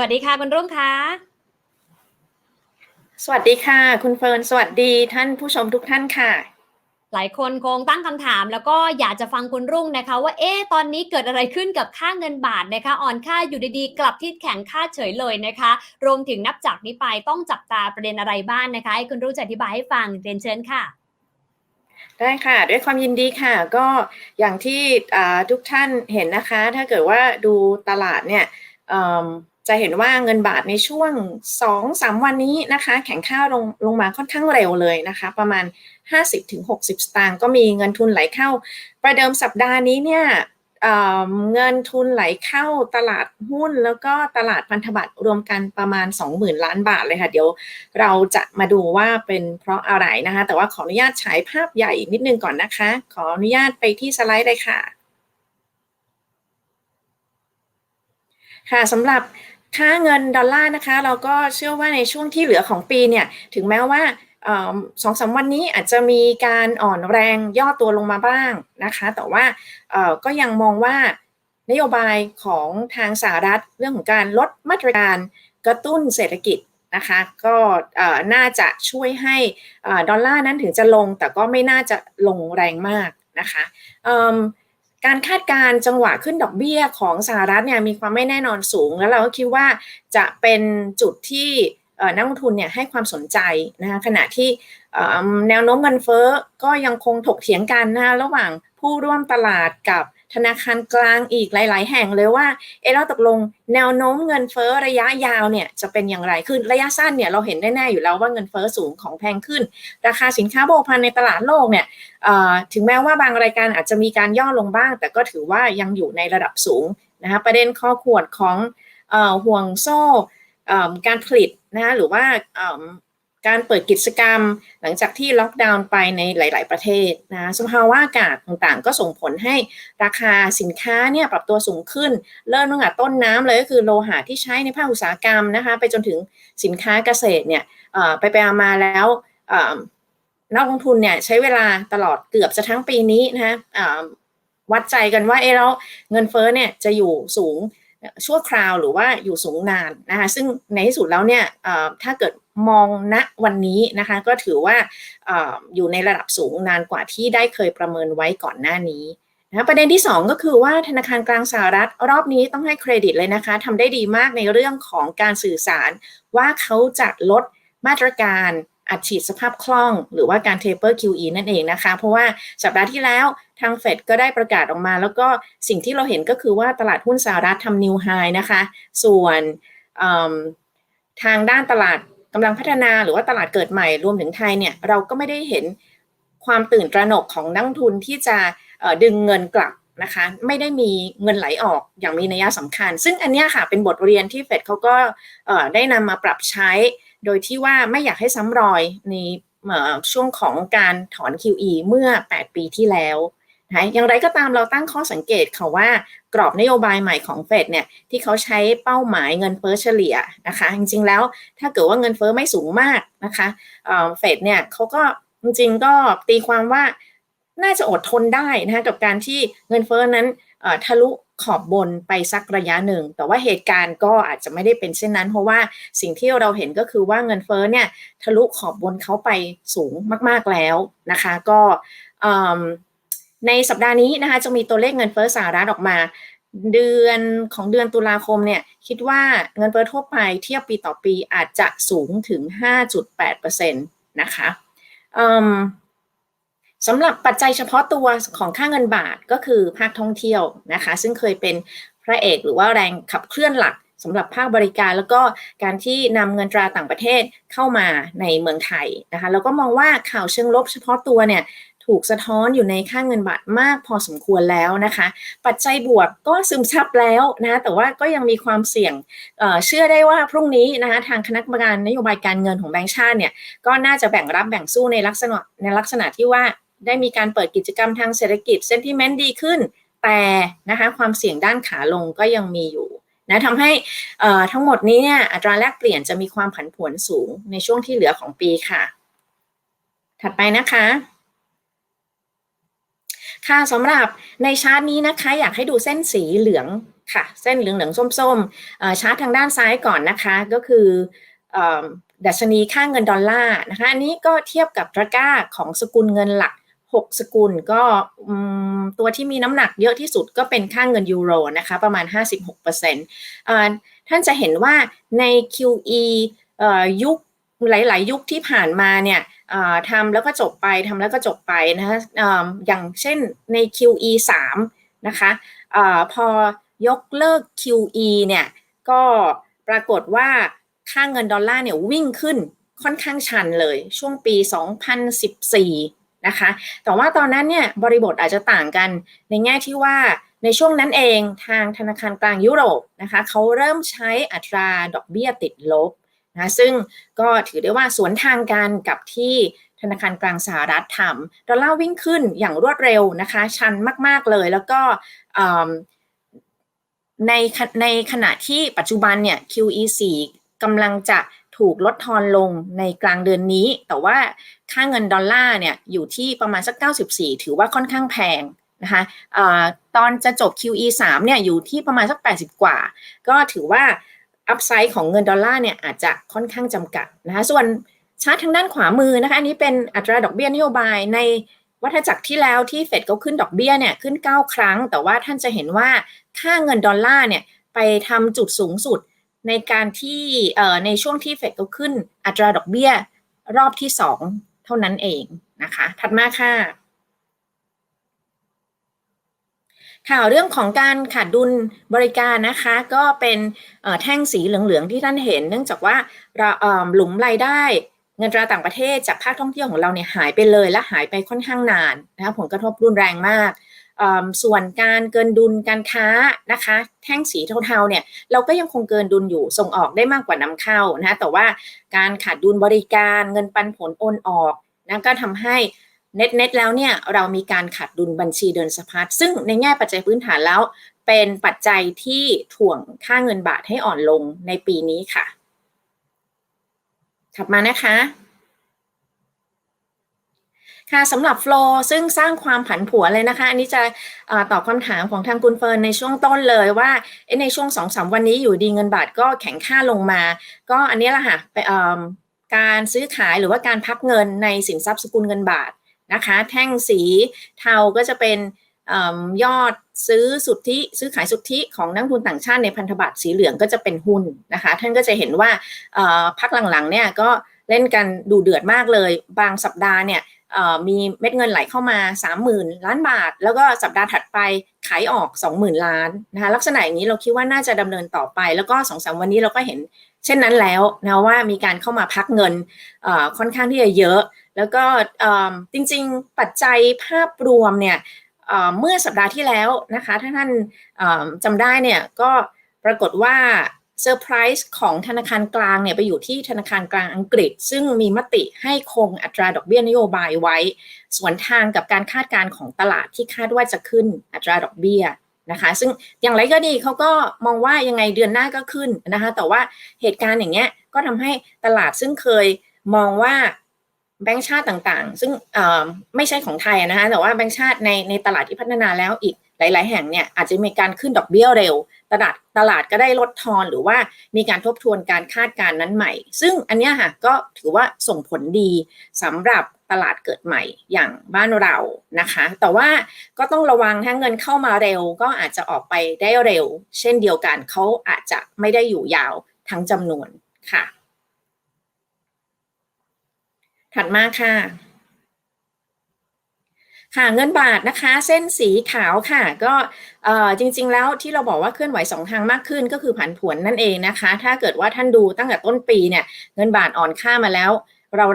วัสดีค่ะคุณรุ่งคะสวัสดีค่ะ คุณเฟิร์นสวัสดีท่านผู้ชมทุกท่านค่ะ หลายคนคงตั้งคำถาม แล้วก็อยากจะฟังคุณรุ่งนะคะ ว่าเอ๊ะตอนนี้เกิดอะไรขึ้นกับค่าเงินบาทนะคะ อ่อนค่าอยู่ดีๆ กลับที่แข็งค่าเฉยเลยนะคะ รวมถึงนับจากนี้ไปต้องจับตาประเด็นอะไรบ้างนะคะให้คุณรุ่งจะอธิบายให้ฟังเรียนเชิญค่ะได้ค่ะ ด้วยความยินดีค่ะ ก็อย่างที่อ่าทุกท่านเห็นนะคะ ถ้าเกิดว่าดูตลาดเนี่ยเอิ่ม จะเห็นว่าเงินบาทในช่วง 2-3 วันนี้นะคะ แข็งค่าลงลงมาค่อนข้างเร็วเลยนะคะ ประมาณ 50-60 สตางค์ก็มีเงินทุนไหลเข้า ประเดิมสัปดาห์นี้เนี่ยเเงินทุนไหลเข้าตลาดหุ้นแล้วก็ตลาดพันธบัตรรวมกันประมาณ 20,000 ล้านบาทเลยค่ะ เดี๋ยวเราจะมาดูว่าเป็นเพราะอะไรนะคะ แต่ว่าขออนุญาตฉายภาพใหญ่นิดนึงก่อนนะคะ ขออนุญาตไปที่สไลด์เลยค่ะ ค่ะสำหรับ ค่าเงินดอลลาร์นะคะ เราก็เชื่อว่าในช่วงที่เหลือของปีเนี่ย ถึงแม้ว่าสองสามวันนี้อาจจะมีการอ่อนแรงย่อตัวลงมาบ้างนะคะ แต่ว่าก็ยังมองว่านโยบายของทางสหรัฐเรื่องของการลดมาตรการกระตุ้นเศรษฐกิจนะคะก็น่าจะช่วยให้ดอลลาร์นั้นถึงจะลง แต่ก็ไม่น่าจะลงแรงมากนะคะ การคาดการณ์จังหวะขึ้นดอกเบี้ยของสหรัฐเนี่ยมีความไม่แน่นอนสูง แล้วเราก็คิดว่าจะเป็นจุดที่นักลงทุนเนี่ยให้ความสนใจนะคะขณะที่แนวโน้มเงินเฟ้อก็ยังคงถกเถียงกันนะคะระหว่างผู้ร่วมตลาดกับ ธนาคารกลางอีกหลาย ๆ แห่งเลยว่า เอเราตกลงแนวโน้มเงินเฟ้อระยะยาวเนี่ยจะเป็นอย่างไรคือระยะสั้นเนี่ยเราเห็นแน่ ๆ อยู่แล้วว่าเงินเฟ้อสูงของแพงขึ้น ราคาสินค้าโภคภัณฑ์ในตลาดโลกเนี่ยถึงแม้ว่าบางรายการอาจจะมีการย่อลงบ้าง แต่ก็ถือว่ายังอยู่ในระดับสูงนะคะประเด็นข้อขวดของอห่วงโซ่การผลิตนะคะหรือว่า การเปิดกิจกรรม หลังจากที่ล็อกดาวน์ไปในหลาย ๆ ประเทศนะสภาวะอากาศต่างๆ ก็ส่งผลให้ราคาสินค้าเนี่ยปรับตัวสูงขึ้น เริ่มตั้งแต่ต้นน้ำเลยก็คือโลหะที่ใช้ในภาคอุตสาหกรรมนะคะไปจนถึงสินค้าเกษตรเนี่ยไปไปมาแล้วนักลงทุนเนี่ยใช้เวลาตลอดเกือบจะทั้งปีนี้นะคะวัดใจกันว่าเออแล้วเงินเฟ้อเนี่ยจะอยู่สูง ชั่วคราวหรือว่าอยู่สูงนานนะคะซึ่งในที่สุดแล้วเนี่ยถ้าเกิดมองณวันนี้นะคะก็ถือว่าออยู่ในระดับสูงนานกว่าที่ได้เคยประเมินไว้ก่อนหน้านี้นะประเด็นที่ 2 ก็คือว่าธนาคารกลางสหรัฐรอบนี้ต้องให้เครดิตเลยนะคะทำได้ดีมากในเรื่องของการสื่อสารว่าเขาจะลดมาตรการ อัดฉีดสภาพคล่อง หรือว่าการ taper QE นั่นเองนะคะ เพราะว่าสัปดาห์ที่แล้วทางเฟดก็ได้ประกาศออกมา แล้วก็สิ่งที่เราเห็นก็คือว่าตลาดหุ้นสหรัฐทำนิวไฮนะคะ ส่วนทางด้านตลาดกำลังพัฒนาหรือว่าตลาดเกิดใหม่รวมถึงไทยเนี่ยเราก็ไม่ได้เห็นความตื่นตระหนกของนักทุนที่จะดึงเงินกลับนะคะไม่ได้มีเงินไหลออกอย่างมีนัยสำคัญ ซึ่งอันนี้ค่ะเป็นบทเรียนที่เฟดเขาก็ได้นำมาปรับใช้ โดยที่ว่าไม่อยากให้ซ้ำรอยในช่วงของการถอน QE เมื่อ 8 ปีที่แล้วนะอย่างไรก็ตามเราตั้งข้อสังเกตค่ะว่ากรอบนโยบายใหม่ของเฟดเนี่ยที่เขาใช้เป้าหมายเงินเฟ้อเฉลี่ยนะคะ จริงๆแล้วถ้าเกิดว่าเงินเฟ้อไม่สูงมากนะคะเฟดเนี่ยเขาก็จริงๆก็ตีความว่าน่าจะอดทนได้นะคะกับการที่เงินเฟ้อนั้นทะลุ ขอบบนไปสักระยะหนึ่ง แต่ว่าเหตุการณ์ก็อาจจะไม่ได้เป็นเช่นนั้น เพราะว่าสิ่งที่เราเห็นก็คือว่าเงินเฟ้อเนี่ยทะลุขอบบนเขาไปสูงมาก ๆแล้วนะคะ ก็ในสัปดาห์นี้นะคะจะมีตัวเลขเงินเฟ้อสหรัฐออกมา เดือนของเดือนตุลาคมเนี่ยคิดว่าเงินเฟ้อทั่วไปเทียบปีต่อปีอาจจะสูงถึง 5.8%นะคะ สำหรับปัจจัยเฉพาะตัวของค่าเงินบาทก็คือภาคท่องเที่ยวนะคะ ซึ่งเคยเป็นพระเอกหรือว่าแรงขับเคลื่อนหลักสำหรับภาคบริการแล้วก็การที่นำเงินตราต่างประเทศเข้ามาในเมืองไทยนะคะแล้วก็มองว่าข่าวเชิงลบเฉพาะตัวเนี่ยถูกสะท้อนอยู่ในค่าเงินบาทมากพอสมควรแล้วนะคะ ปัจจัยบวกก็ซึมซับแล้วนะแต่ว่าก็ยังมีความเสี่ยงเเชื่อได้ว่าพรุ่งนี้นะคะทางคณะกรรมการนโยบายการเงินของแบงก์ชาติเนี่ยก็น่าจะแบ่งรับแบ่งสู้ในลักษณะในลักษณะที่ว่า ได้มีการเปิดกิจกรรมทางเศรษฐกิจเซนติเมนต์ดีขึ้น แต่นะคะความเสี่ยงด้านขาลงก็ยังมีอยู่นะทำให้ทั้งหมดนี้เนี่ยอัตราแลกเปลี่ยนจะมีความผันผวนสูงในช่วงที่เหลือของปีค่ะ ถัดไปนะคะ ค่ะสำหรับในชาร์ตนี้นะคะ อยากให้ดูเส้นสีเหลืองค่ะ เส้นเหลืองเหลืองส้มๆชาร์ตทางด้านซ้ายก่อนนะคะก็คือเอ่อดัชนีค่าเงินดอลลาร์นะคะอันนี้ก็เทียบกับตะกร้าของสกุลเงินหลัก 6 สกุลก็ตัวที่มีน้ำหนักเยอะที่สุดก็เป็นค่าเงินยูโรนะคะประมาณ 56%เอ่อท่านจะเห็นว่าใน QE เอ่อยุคหลาย ๆ ยุคที่ผ่านมาเนี่ยทำแล้วก็จบไปทำแล้วก็จบไปนะคะออย่างเช่นใน QE 3นะคะอ่อพอยกเลิก QE เนี่ยก็ปรากฏว่าค่าเงินดอลลาร์เนี่ยวิ่งขึ้นค่อนข้างชันเลยช่วงปี 2014 นะคะ แต่ว่าตอนนั้นเนี่ยบริบทอาจจะต่างกันในแง่ที่ว่าในช่วงนั้นเองทางธนาคารกลางยุโรปนะคะเขาเริ่มใช้อัตราดอกเบี้ยติดลบนะซึ่งก็ถือได้ว่าสวนทางกันกับที่ธนาคารกลางสหรัฐทำดอลลาร์วิ่งขึ้นอย่างรวดเร็วนะคะ ชันมากๆเลยแล้วก็ในในขณะที่ปัจจุบันเนี่ย QE4 กำลังจะ ถูกลดทอนลงในกลางเดือนนี้ แต่ว่าค่าเงินดอลลาร์เนี่ยอยู่ที่ประมาณสัก 94 ถือว่าค่อนข้างแพงนะคะอะตอนจะจบ QE 3เนี่ยอยู่ที่ประมาณสัก 80 กว่า ก็ถือว่าอัพไซด์ของเงินดอลลาร์เนี่ยอาจจะค่อนข้างจำกัดนะคะส่วนชาร์ตทางด้านขวามือนะคะอันนี้เป็นอัตราดอกเบี้ยนโยบายในวัฏจักรที่แล้วที่เฟดก็ขึ้นดอกเบี้ยเนี่ยขึ้น 9 ครั้ง แต่ว่าท่านจะเห็นว่าค่าเงินดอลลาร์เนี่ยไปทำจุดสูงสุด ในการที่ในช่วงที่เฟดก็ขึ้นอัตราดอกเบี้ยรอบที่ 2 เท่านั้นเองนะคะ ถัดมาค่ะ ข่าวเรื่องของการขาดดุลบริการนะคะ ก็เป็นแท่งสีเหลืองๆที่ท่านเห็น เนื่องจากว่าเราหลุมรายได้เงินตราต่างประเทศจากภาคท่องเที่ยวของเราเนี่ยหายไปเลยและหายไปค่อนข้างนานนะคะผลกระทบรุนแรงมาก ส่วนการเกินดุลการค้านะคะ แท่งสีเทาๆเนี่ยเราก็ยังคงเกินดุลอยู่ส่งออกได้มากกว่านำเข้านะแต่ว่าการขาดดุลบริการเงินปันผลโอนออกนะก็ทำให้เน็ตเน็ตแล้วเนี่ยเรามีการขาดดุลบัญชีเดินสะพัดซึ่งในแง่ปัจจัยพื้นฐานแล้ว เป็นปัจจัยที่ถ่วงค่าเงินบาทให้อ่อนลงในปีนี้ค่ะถัดมานะคะ ค่ะสำหรับโฟลซึ่งสร้างความผันผวนเลยนะคะ อันนี้จะตอบคำถามของทางคุณเฟิร์นในช่วงต้นเลยว่าในช่วง2องสวันนี้อยู่ดีเงินบาทก็แข็งค่าลงมา ก็อันนี้แหละค่ะการซื้อขายหรือว่าการพักเงินในสินทรัพย์สกุลเงินบาทนะคะ แท่งสีเทาก็จะเป็นยอดซื้อสุทธิซื้อขายสุทธิของนักทุนต่างชาติในพันธบัตรสีเหลืองก็จะเป็นหุ้นนะคะ ท่านก็จะเห็นว่าพักหลังๆเนี่ยก็เล่นกันดูเดือดมากเลย บางสัปดาห์เนี่ย มีเม็ดเงินไหลเข้ามา 30,000 ล้านบาท แล้วก็สัปดาห์ถัดไปขายออก 20,000 ล้านนะคะลักษณะอย่างนี้เราคิดว่าน่าจะดำเนินต่อไป แล้วก็สองสามวันนี้เราก็เห็นเช่นนั้นแล้วนะว่ามีการเข้ามาพักเงินค่อนข้างที่จะเยอะ แล้วก็จริงๆปัจจัยภาพรวมเนี่ยเมื่อสัปดาห์ที่แล้วนะคะถ้าท่านจำได้เนี่ยก็ปรากฏว่า เซอร์ไพรส์ของธนาคารกลางเนี่ยไปอยู่ที่ธนาคารกลางอังกฤษ ซึ่งมีมติให้คงอัตราดอกเบี้ยนโยบายไว้ สวนทางกับการคาดการณ์ของตลาดที่คาดว่าจะขึ้นอัตราดอกเบี้ยนะคะ ซึ่งอย่างไรก็ดีเขาก็มองว่ายังไงเดือนหน้าก็ขึ้นนะคะแต่ว่าเหตุการณ์อย่างเงี้ยก็ทำให้ตลาดซึ่งเคยมองว่าแบงก์ชาติต่างๆ ซึ่งไม่ใช่ของไทยนะคะแต่ว่าแบงก์ชาติในในตลาดที่พัฒนาแล้วอีกหลาย ๆ แห่งเนี่ยอาจจะมีการขึ้นดอกเบี้ยเร็ว ตลาดตลาดก็ได้ลดทอนหรือว่ามีการทบทวนการคาดการณ์นั้นใหม่ ซึ่งอันนี้ค่ะก็ถือว่าส่งผลดีสำหรับตลาดเกิดใหม่อย่างบ้านเรานะคะ แต่ว่าก็ต้องระวังถ้าเงินเข้ามาเร็ว ก็อาจจะออกไปได้เร็ว เช่นเดียวกันเขาอาจจะไม่ได้อยู่ยาวทั้งจำนวนค่ะ ถัดมาค่ะ ค่ะเงินบาทนะคะ เส้นสีขาวค่ะ ก็จริง ๆ แล้วที่เราบอกว่าเคลื่อนไหวสองทางมากขึ้นก็คือผันผวนนั่นเองนะคะ ถ้าเกิดว่าท่านดูตั้งแต่ต้นปีเนี่ยเงินบาทอ่อนค่ามาแล้ว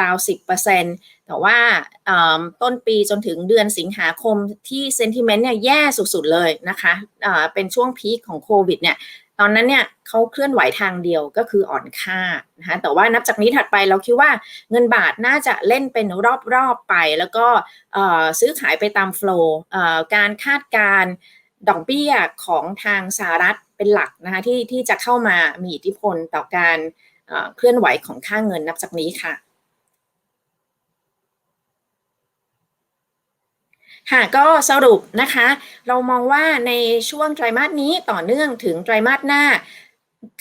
ราวๆสิบเปอร์เซ็นต์แต่ว่าต้นปีจนถึงเดือนสิงหาคมที่เซนติเมนต์เนี่ยแย่สุดๆเลยนะคะเป็นช่วงพีคของโควิดเนี่ยตอนนั้นเนี่ยเขาเคลื่อนไหวทางเดียวก็คืออ่อนค่านะคะแต่ว่านับจากนี้ถัดไปเราคิดว่าเงินบาทน่าจะเล่นเป็นรอบๆไป แล้วก็ซื้อขายไปตามโฟล์การคาดการดอกเบี้ยของทางสหรัฐเป็นหลักนะคะที่ที่จะเข้ามามีอิทธิพลต่อการเคลื่อนไหวของค่าเงินนับจากนี้ค่ะ ค่ะก็สรุปนะคะ เรามองว่าในช่วงไตรมาสนี้ต่อเนื่องถึงไตรมาสหน้า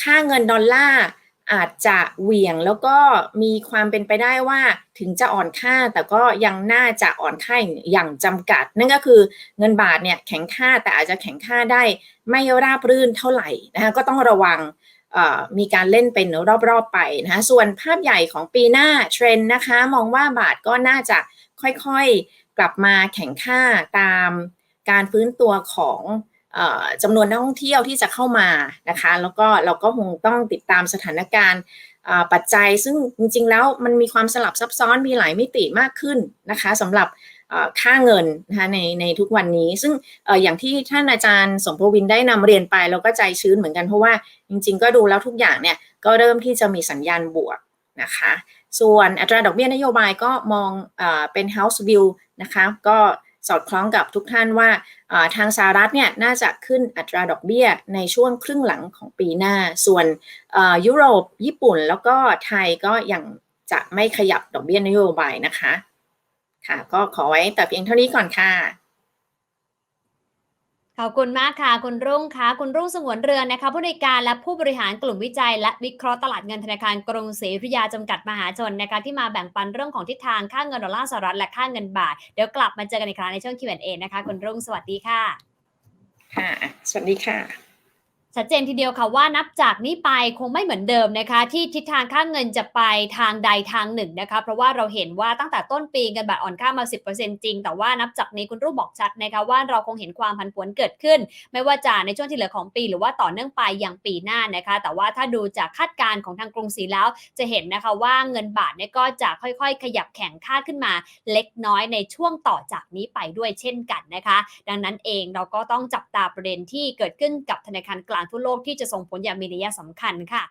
ค่าเงินดอลลาร์อาจจะเหวี่ยงแล้วก็มีความเป็นไปได้ว่าถึงจะอ่อนค่าแต่ก็ยังน่าจะอ่อนค่าอย่างจำกัด นั่นก็คือเงินบาทเนี่ยแข็งค่าแต่อาจจะแข็งค่าได้ไม่ราบรื่นเท่าไหร่นะคะก็ต้องระวังมีการเล่นเป็นรอบๆไปนะคะส่วนภาพใหญ่ของปีหน้าเทรนด์นะคะ มองว่าบาทก็น่าจะค่อยๆ กลับมาแข็งค่าตามการฟื้นตัวของจำนวนนักท่องเที่ยวที่จะเข้ามานะคะ แล้วก็เราก็คงต้องติดตามสถานการณ์ปัจจัย ซึ่งจริงๆแล้วมันมีความสลับซับซ้อนมีหลายมิติมากขึ้นนะคะสำหรับค่าเงินนะคะในในทุกวันนี้ ซึ่งออย่างที่ท่านอาจารย์สมภวินได้นำเรียนไป เราก็ใจชื้นเหมือนกันเพราะว่าจริง ๆ ก็ดูแล้วทุกอย่างเนี่ยก็เริ่มที่จะมีสัญญาณบวกนะคะ ส่วนอัตราดอกเบี้ยนโยบายก็มองอเป็น house view นะคะก็สอดคล้องกับทุกท่านว่าทางสหรัฐเนี่ยน่าจะขึ้นอัตราดอกเบี้ยในช่วงครึ่งหลังของปีหน้า ส่วนยุโรป ญี่ปุ่นแล้วก็ไทยก็ยังจะไม่ขยับดอกเบี้ยนโยบายนะคะ ค่ะก็ขอไว้แต่เพียงเท่านี้ก่อนค่ะ ขอบคุณมากค่ะ คุณรุ่งค่ะ คุณรุ่งสงวนเรือนนะคะ ผู้ในการและผู้บริหารกลุ่มวิจัย และวิเคราะห์ตลาดเงินธนาคารกรุงศรีอยุธยาจำกัดมหาชนนะคะที่มาแบ่งปันเรื่องของทิศทางค่าเงินดอลลาร์สหรัฐและค่าเงินบาท เดี๋ยวกลับมาเจอกันอีกครั้งในช่วง Q&A นะคะ คุณรุ่งสวัสดีค่ะ ค่ะ สวัสดีค่ะ ชัดเจนทีเดียวค่ะว่านับจากนี้ไปคงไม่เหมือนเดิมนะคะ ที่ทิศทางค่าเงินจะไปทางใดทางหนึ่งนะคะ เพราะว่าเราเห็นว่าตั้งแต่ต้นปีเงินบาทอ่อนค่ามา 10%จริง แต่ว่านับจากนี้คุณรูปบอกชัดนะคะว่าเราคงเห็นความผันผวนเกิดขึ้น ไม่ว่าจะในช่วงที่เหลือของปี หรือว่าต่อเนื่องไปอย่างปีหน้านะคะ แต่ว่าถ้าดูจากคาดการณ์ของทางกรุงศรีแล้ว จะเห็นนะคะว่าเงินบาทเนี่ยก็จะค่อยๆ ขยับแข็งค่าขึ้นมา เล็กน้อยในช่วงต่อจากนี้ไปด้วยเช่นกันนะคะ ดังนั้นเองเราก็ต้องจับตาประเด็นที่เกิดขึ้นกับธนาคารกลางทั่วโลกที่จะส่งผลอย่างมีนัยสำคัญค่ะ